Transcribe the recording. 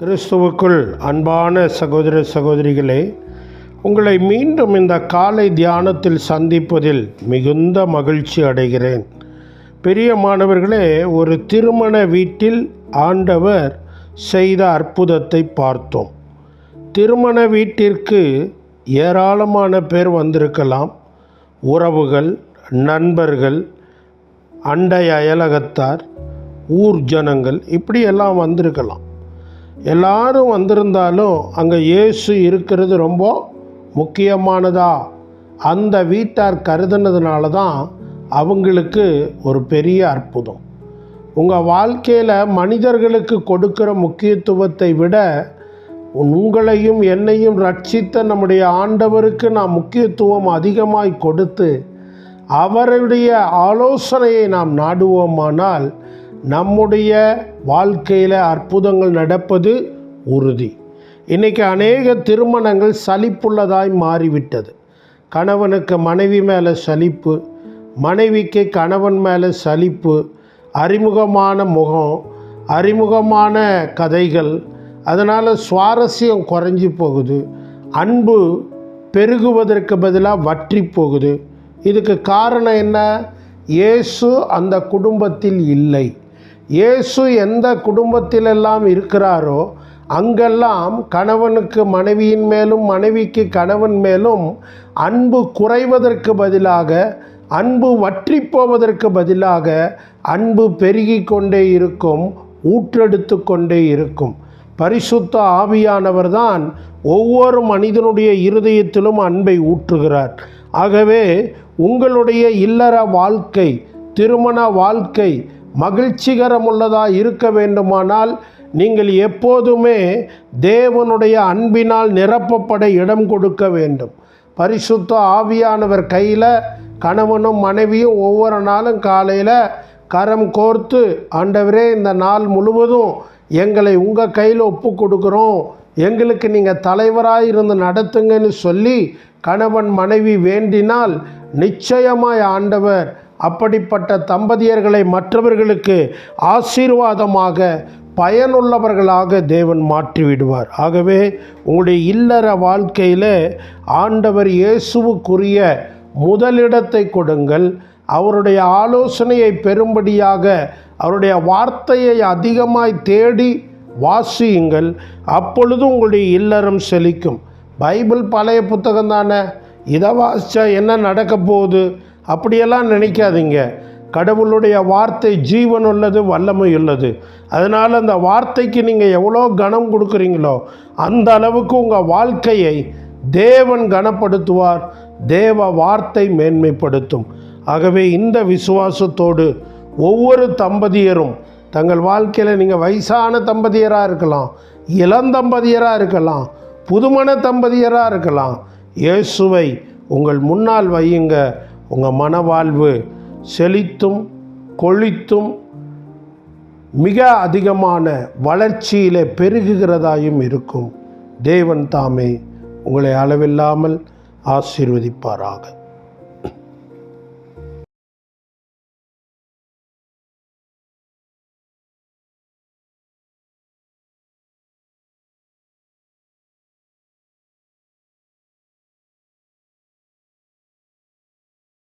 கிறிஸ்துவுக்குள் அன்பான சகோதர சகோதரிகளே உங்களை மீண்டும் இந்த காலை தியானத்தில் சந்திப்பதில் மிகுந்த மகிழ்ச்சி அடைகிறேன். பிரியமானவர்களே ஒரு திருமண வீட்டில் ஆண்டவர் செய்த அற்புதத்தை பார்த்தோம். திருமண வீட்டிற்கு ஏராளமான பேர் வந்திருக்கலாம். உறவுகள் நண்பர்கள் அண்டை அயலகத்தார் ஊர் ஜனங்கள் இப்படியெல்லாம் வந்திருக்கலாம். எல்லாரும் வந்திருந்தாலும் அங்கே இயேசு இருக்கிறது ரொம்ப முக்கியமானதா? அந்த வீட்டார் கருதுனதுனால தான் அவங்களுக்கு ஒரு பெரிய அற்புதம். உங்கள் வாழ்க்கையில் மனிதர்களுக்கு கொடுக்கிற முக்கியத்துவத்தை விட உங்களையும் என்னையும் ரட்சித்த நம்முடைய ஆண்டவருக்கு நாம் முக்கியத்துவம் அதிகமாய் கொடுத்து அவருடைய ஆலோசனையை நாம் நாடுவோமானால் நம்முடைய வாழ்க்கையில் அற்புதங்கள் நடப்பது உறுதி. இன்றைக்கி அநேக திருமணங்கள் சலிப்புள்ளதாய் மாறிவிட்டது. கணவனுக்கு மனைவி மேலே சலிப்பு மனைவிக்கு கணவன் மேலே சலிப்பு அறிமுகமான முகம் அறிமுகமான கதைகள் அதனால் சுவாரஸ்யம் குறைஞ்சி போகுது. அன்பு பெருகுவதற்கு பதிலாக வற்றி போகுது. இதுக்கு காரணம் என்ன? இயேசு அந்த குடும்பத்தில் இல்லை. இயேசு எந்த குடும்பத்திலெல்லாம் இருக்கிறாரோ அங்கெல்லாம் கணவனுக்கு மனைவியின் மேலும் மனைவிக்கு கணவன் மேலும் அன்பு குறைவதற்கு பதிலாக அன்பு வற்றி போவதற்கு பதிலாக அன்பு பெருகி கொண்டே இருக்கும் ஊற்றெடுத்து கொண்டே இருக்கும். பரிசுத்த ஆவியானவர் தான் ஒவ்வொரு மனிதனுடைய இருதயத்திலும் அன்பை ஊற்றுகிறார். ஆகவே உங்களுடைய இல்லற வாழ்க்கை திருமண வாழ்க்கை மகிழ்ச்சிகரமுள்ளதாக இருக்க வேண்டுமானால் நீங்கள் எப்போதுமே தேவனுடைய அன்பினால் நிரப்பப்பட இடம் கொடுக்க வேண்டும். பரிசுத்த ஆவியானவர் கையில் கணவனும் மனைவியும் ஒவ்வொரு நாளும் காலையில் கரம் கோர்த்து ஆண்டவரே இந்த நாள் முழுவதும் எங்களை உங்கள் கையில் ஒப்பு கொடுக்குறோம். எங்களுக்கு நீங்கள் தலைவராக இருந்து நடத்துங்கன்னு சொல்லி கணவன் மனைவி வேண்டினால் நிச்சயமாய் ஆண்டவர் அப்படிப்பட்ட தம்பதியர்களை மற்றவர்களுக்கு ஆசீர்வாதமாக பயனுள்ளவர்களாக தேவன் மாற்றிவிடுவார். ஆகவே உங்களுடைய இல்லற வாழ்க்கையில் ஆண்டவர் இயேசுவுக்குரிய முதலிடத்தை கொடுங்கள். அவருடைய ஆலோசனையை பெறும்படியாக அவருடைய வார்த்தையை அதிகமாய் தேடி வாசியுங்கள். அப்பொழுது உங்களுடைய இல்லறம் செழிக்கும். பைபிள் பழைய புத்தகம் தானே இதை வாசித்தா என்ன நடக்க போகுது? அப்படியெல்லாம் நினைக்காதீங்க. கடவுளுடைய வார்த்தை ஜீவன் உள்ளது வல்லமை உள்ளது அதனால் அந்த வார்த்தைக்கு நீங்கள் எவ்வளோ கனம் கொடுக்குறீங்களோ அந்த அளவுக்கு உங்கள் வாழ்க்கையை தேவன் கனப்படுத்துவார். தேவ வார்த்தை மேன்மைப்படுத்தும். ஆகவே இந்த விசுவாசத்தோடு ஒவ்வொரு தம்பதியரும் தங்கள் வாழ்க்கையில் நீங்கள் வயசான தம்பதியராக இருக்கலாம் இளந்தம்பதியராக இருக்கலாம் புதுமண தம்பதியராக இருக்கலாம் இயேசுவை உங்கள் முன்னால் வையுங்க. உங்கள் மனவாழ்வு செழித்தும் கொழித்தும் மிக அதிகமான வளர்ச்சியில் பெருகுகிறதாயும் இருக்கும். தேவன் தாமே உங்களை அளவில்லாமல் ஆசீர்வதிப்பாராக.